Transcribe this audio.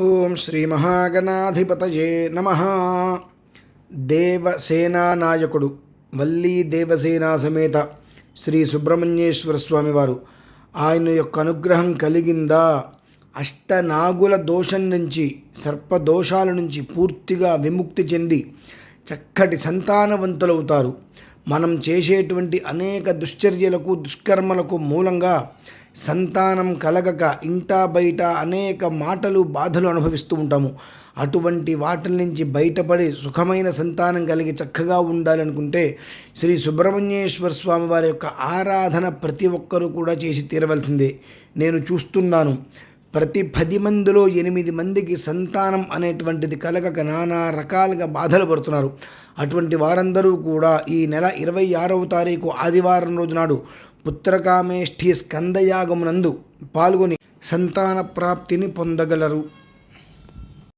ఓం శ్రీ మహాగణాధిపతయే నమ. దేవసేనా నాయకుడు వల్లీ దేవసేనా సమేత శ్రీ సుబ్రహ్మణ్యేశ్వర స్వామివారు ఆయన యొక్క అనుగ్రహం కలిగిందా? అష్టనాగుల దోషం నుంచి సర్పదోషాల నుంచి పూర్తిగా విముక్తి చెంది చక్కటి సంతానవంతులవుతారు. మనం చేసేటువంటి అనేక దుశ్చర్యలకు దుష్కర్మలకు మూలంగా సంతానం కలగక ఇంటా బయట అనేక మాటలు బాధలు అనుభవిస్తూ ఉంటాము. అటువంటి వాటిల నుంచి బయటపడి సుఖమైన సంతానం కలిగి చక్కగా ఉండాలనుకుంటే శ్రీ సుబ్రహ్మణ్యేశ్వర స్వామి వారి యొక్క ఆరాధన ప్రతి ఒక్కరూ కూడా చేసి తీరవలసిందే. నేను చూస్తున్నాను. ప్రతి పది మందిలో ఎనిమిది మందికి సంతానం అనేటువంటిది కలగక నానా రకాలుగా బాధలు పడుతున్నారు. అటువంటి వారందరూ కూడా ఈ నెల ఇరవై ఆరవ తారీఖు ఆదివారం రోజు నాడు పుత్రకామేష్ఠి స్కందయాగమునందు పాల్గొని సంతాన ప్రాప్తిని పొందగలరు.